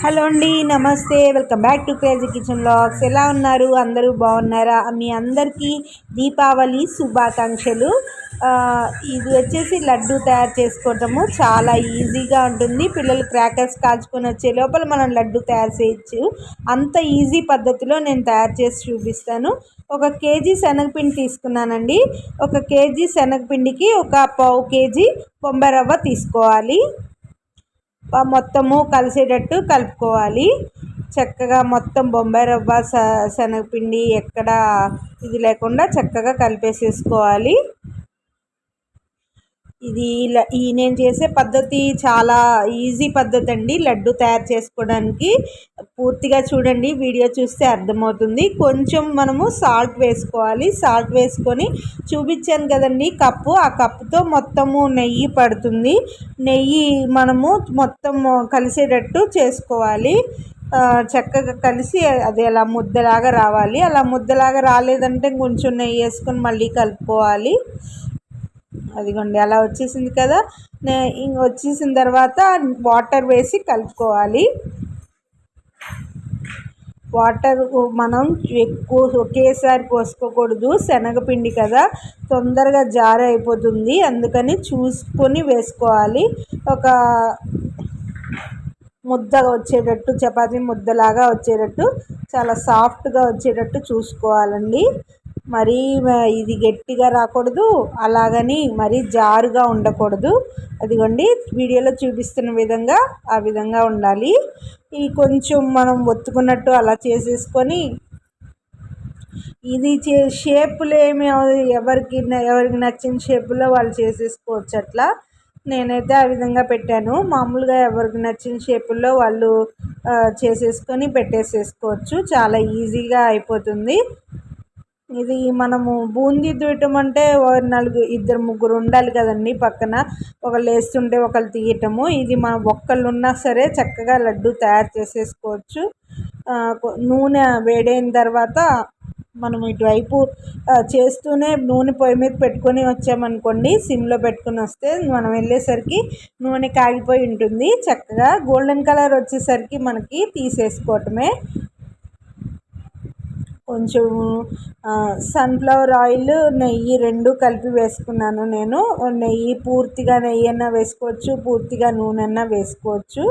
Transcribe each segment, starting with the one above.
Hello అండి నమస్తే. Welcome back to crazy kitchen blogs ఎలా ఉన్నారు? అందరూ బాగున్నారా? మీ అందరికీ దీపావళి శుభాకాంక్షలు. ఇది వచ్చేసి లడ్డు తయారు చేసుకోవటము. చాలా ఈజీగా ఉంటుంది. పిల్లలు క్రాకర్స్ కాల్చుకొని వచ్చే లోపల మనం లడ్డు తయారు చేయొచ్చు. అంత ఈజీ పద్ధతిలో నేను తయారు చేసి చూపిస్తాను. ఒక కేజీ శనగపిండి తీసుకున్నానండి. ఒక కేజీ శనగపిండికి ఒక పావు కేజీ బొంబాయి రవ్వ తీసుకోవాలి. మొత్తము కలిసేటట్టు కలుపుకోవాలి. చక్కగా మొత్తం బొంబాయి రవ్వ స శనగపిండి ఎక్కడ ఇది లేకుండా చక్కగా కలిపేసేసుకోవాలి. ఇది ఈ నేను చేసే పద్ధతి చాలా ఈజీ పద్ధతి అండి లడ్డు తయారు చేసుకోవడానికి. పూర్తిగా చూడండి వీడియో చూస్తే అర్థమవుతుంది. కొంచెం మనము సాల్ట్ వేసుకోవాలి. సాల్ట్ వేసుకొని చూపించాను కదండి కప్పు. ఆ కప్పుతో మొత్తము నెయ్యి పడుతుంది. నెయ్యి మనము మొత్తం కలిసేటట్టు చేసుకోవాలి. చక్కగా కలిసి అది అలా ముద్దలాగా రావాలి. అలా ముద్దలాగా రాలేదంటే కొంచెం నెయ్యి వేసుకొని మళ్ళీ కలుపుకోవాలి. అదిగోండి అలా వచ్చేసింది కదా. వచ్చేసిన తర్వాత వాటర్ వేసి కలుపుకోవాలి. వాటర్ మనం ఎక్కువ ఒకేసారి పోసుకోకూడదు శనగపిండి కదా. తొందరగా జారు అయిపోతుంది అందుకని చూసుకొని వేసుకోవాలి. ఒక ముద్ద వచ్చేటట్టు చపాతీ ముద్దలాగా వచ్చేటట్టు చాలా సాఫ్ట్గా వచ్చేటట్టు చూసుకోవాలండి. మరీ ఇది గట్టిగా రాకూడదు అలాగని మరీ జారుగా ఉండకూడదు. అదిగోండి వీడియోలో చూపిస్తున్న విధంగా ఆ విధంగా ఉండాలి. ఈ కొంచెం మనం ఒత్తుకున్నట్టు అలా చేసేసుకొని ఇది చే షేపులు ఏమి ఎవరికి ఎవరికి నచ్చిన షేపులో వాళ్ళు చేసేసుకోవచ్చు అట్లా. నేనైతే ఆ విధంగా పెట్టాను. మామూలుగా ఎవరికి నచ్చిన షేపుల్లో వాళ్ళు చేసేసుకొని పెట్టేసేసుకోవచ్చు. చాలా ఈజీగా అయిపోతుంది. ఇది మనము బూందీ తీయటం అంటే ఓ నలుగురు ఇద్దరు ముగ్గురు ఉండాలి కదండి పక్కన. ఒకళ్ళు వేస్తుంటే ఒకళ్ళు తీయటము. ఇది మన ఒక్కళ్ళు ఉన్నా సరే చక్కగా లడ్డు తయారు చేసేసుకోవచ్చు. నూనె వేడైన తర్వాత మనం ఇటువైపు చేస్తూనే నూనె పొయ్యి మీద పెట్టుకొని వచ్చామనుకోండి సిమ్లో పెట్టుకొని వస్తే మనం వెళ్ళేసరికి నూనె కాగిపోయి ఉంటుంది. చక్కగా గోల్డెన్ కలర్ వచ్చేసరికి మనకి తీసేసుకోవటమే. కొంచెం సన్ఫ్లవర్ ఆయిల్ నెయ్యి రెండు కలిపి వేసుకున్నాను నేను. నెయ్యి పూర్తిగా నెయ్యి అన్నా వేసుకోవచ్చు పూర్తిగా నూనె అన్నా వేసుకోవచ్చు.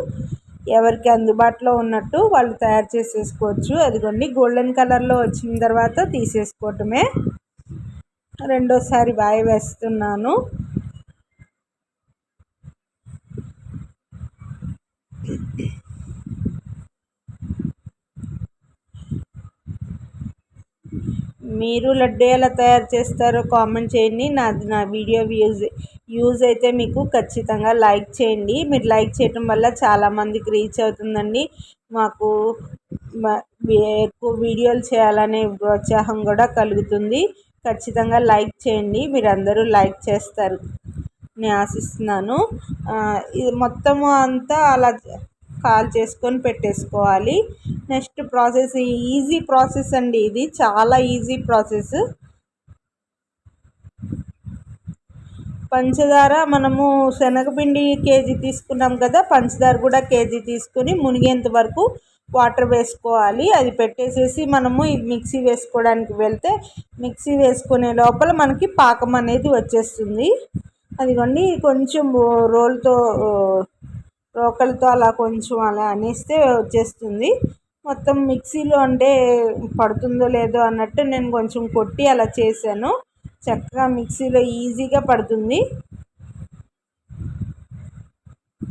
ఎవరికి అందుబాటులో ఉన్నట్టు వాళ్ళు తయారు చేసేసుకోవచ్చు. అదిగోండి గోల్డెన్ కలర్లో వచ్చిన తర్వాత తీసేసుకోవటమే. రెండోసారి వాయి వేస్తున్నాను. మీరు లడ్డు ఎలా తయారు చేస్తారో కామెంట్ చేయండి. నాది నా వీడియో వ్యూజ్ యూజ్ అయితే మీకు ఖచ్చితంగా లైక్ చేయండి. మీరు లైక్ చేయటం వల్ల చాలామందికి రీచ్ అవుతుందండి. మాకు ఎక్కువ వీడియోలు చేయాలనే ప్రోత్సాహం కూడా కలుగుతుంది. ఖచ్చితంగా లైక్ చేయండి. మీరు అందరూ లైక్ చేస్తారు. నేను ఆశిస్తున్నాను. ఇది మొత్తము అంతా అలా కాల్ చేసుకొని పెట్టేసుకోవాలి. నెక్స్ట్ ప్రాసెస్ ఈజీ ప్రాసెస్ అండి ఇది. చాలా ఈజీ ప్రాసెస్ పంచదార మనము శనగపిండి కేజీ తీసుకున్నాం కదా పంచదార కూడా కేజీ తీసుకుని మునిగేంత వరకు వాటర్ వేసుకోవాలి. అది పెట్టేసేసి మనము ఇది మిక్సీ వేసుకోవడానికి వెళ్తే మిక్సీ వేసుకునే లోపల మనకి పాకం అనేది వచ్చేస్తుంది. అదిగోండి కొంచెం రోల్తో రోకలతో అలా కొంచెం అలా అనేస్తే వచ్చేస్తుంది. మొత్తం మిక్సీలో అంటే పడుతుందో లేదో అన్నట్టు నేను కొంచెం కొట్టి అలా చేశాను. చక్కగా మిక్సీలో ఈజీగా పడుతుంది.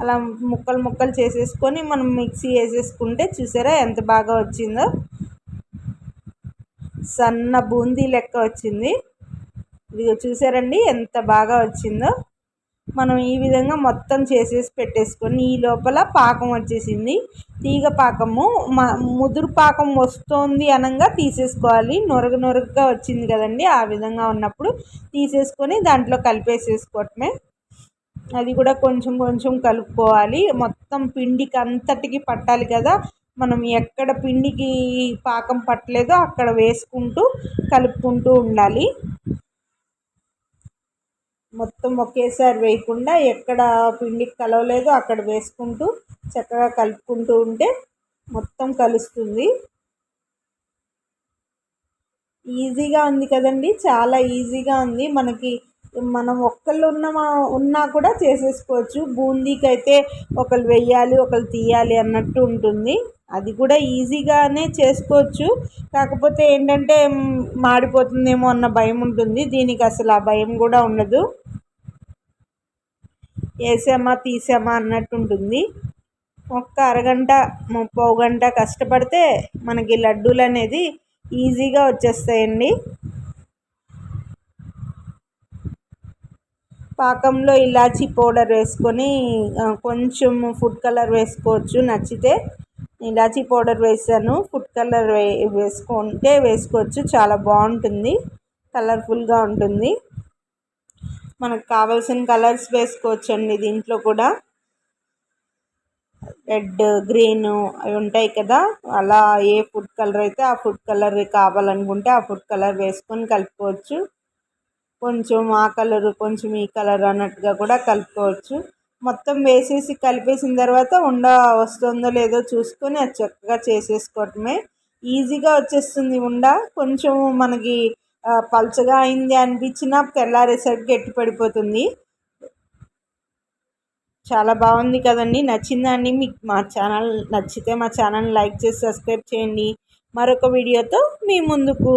అలా ముక్కలు ముక్కలు చేసేసుకొని మనం మిక్సీ వేసేసుకుంటే చూసారా ఎంత బాగా వచ్చిందో? సన్న బూందీ లెక్క వచ్చింది. ఇదిగో చూసారండి ఎంత బాగా వచ్చిందో? మనం ఈ విధంగా మొత్తం చేసేసి పెట్టేసుకొని ఈ లోపల పాకం వచ్చేసింది. తీగ పాకము మ ముదురు పాకం వస్తోంది అనగా తీసేసుకోవాలి. నొరగ నొరగగా వచ్చింది కదండి ఆ విధంగా ఉన్నప్పుడు తీసేసుకొని దాంట్లో కలిపేసేసుకోవటమే. అది కూడా కొంచెం కొంచెం కలుపుకోవాలి. మొత్తం పిండికి అంతటికి పట్టాలి కదా. మనం ఎక్కడ పిండికి పాకం పట్టలేదో అక్కడ వేసుకుంటూ కలుపుకుంటూ ఉండాలి. మొత్తం ఒకేసారి వేయకుండా ఎక్కడ పిండికి కలవలేదో అక్కడ వేసుకుంటూ చక్కగా కలుపుకుంటూ ఉంటే మొత్తం కలుస్తుంది. ఈజీగా ఉంది కదండి చాలా ఈజీగా ఉంది. మనకి మనం ఒక్కళ్ళు ఉన్న ఉన్నా కూడా చేసేసుకోవచ్చు. బూందీకి అయితే ఒకరు వెయ్యాలి ఒకరు తీయాలి అన్నట్టు ఉంటుంది. అది కూడా ఈజీగానే చేసుకోవచ్చు. కాకపోతే ఏంటంటే మాడిపోతుందేమో అన్న భయం ఉంటుంది. దీనికి అసలు ఆ భయం కూడా ఉండదు. వేసామా తీసామా అన్నట్టు ఉంటుంది ఒక్క అరగంట ముప్పై గంట కష్టపడితే మనకి లడ్డూలు అనేది ఈజీగా వచ్చేస్తాయండి. పాకంలో ఇలాచీ పౌడర్ వేసుకొని కొంచెం ఫుడ్ కలర్ వేసుకోవచ్చు. నచ్చితే ఇలాచీ పౌడర్ వేసాను. ఫుడ్ కలర్ వే వేసుకుంటే వేసుకోవచ్చు. చాలా బాగుంటుంది. కలర్ఫుల్గా ఉంటుంది. మనకు కావాల్సిన కలర్స్ వేసుకోవచ్చండి దీంట్లో కూడా. రెడ్ గ్రీన్ అవి ఉంటాయి కదా. అలా ఏ ఫుడ్ కలర్ అయితే ఆ ఫుడ్ కలర్ కావాలనుకుంటే ఆ ఫుడ్ కలర్ వేసుకొని కలుపుకోవచ్చు. కొంచెం ఆ కలర్ కొంచెం ఈ కలర్ అన్నట్టుగా కూడా కలుపుకోవచ్చు. మొత్తం వేసేసి కలిపేసిన తర్వాత ఉండ వస్తుందో లేదో చూసుకొని అది చక్కగా చేసేసుకోవటమే. ఈజీగా వచ్చేస్తుంది ఉండ. కొంచెం మనకి పలుచగా అయింది అనిపించిన తెల్లారేసరికి గట్టి పడిపోతుంది. చాలా బాగుంది కదండి. నచ్చిందండి మీకు మా ఛానల్ నచ్చితే మా ఛానల్ లైక్ చేసి సబ్స్క్రైబ్ చేయండి. మరొక వీడియోతో మీ ముందుకు.